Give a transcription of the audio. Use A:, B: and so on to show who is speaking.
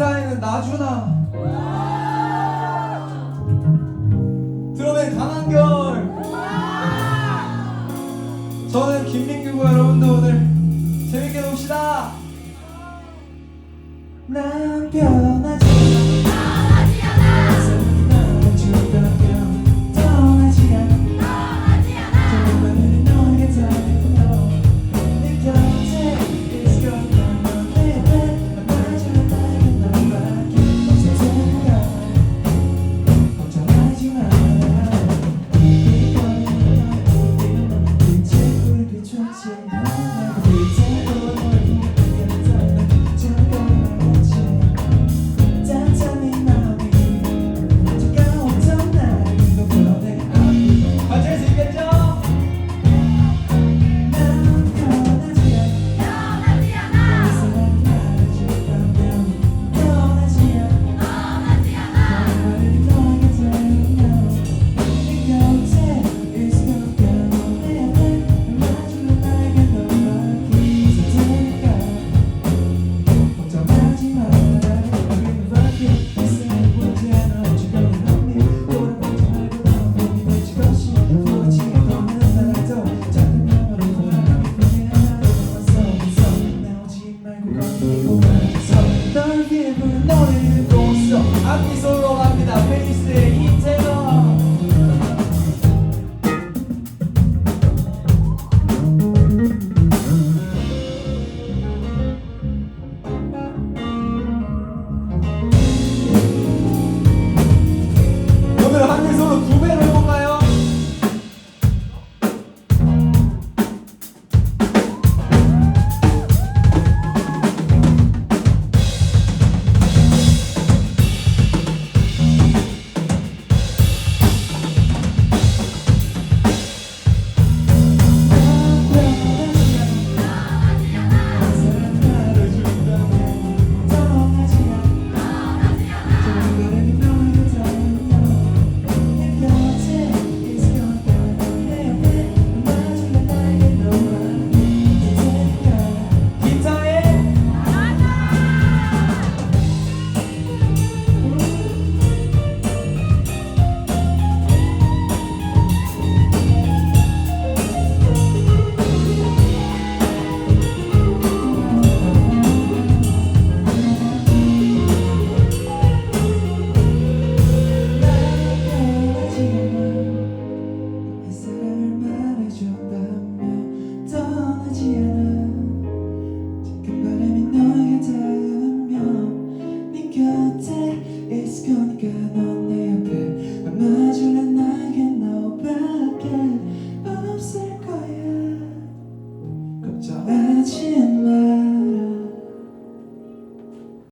A: 기타에는 나주나. 드럼엔 강한결. 저는 김민규고 여러분도 오늘 재밌게 봅시다. 난 변하지 ainda pensei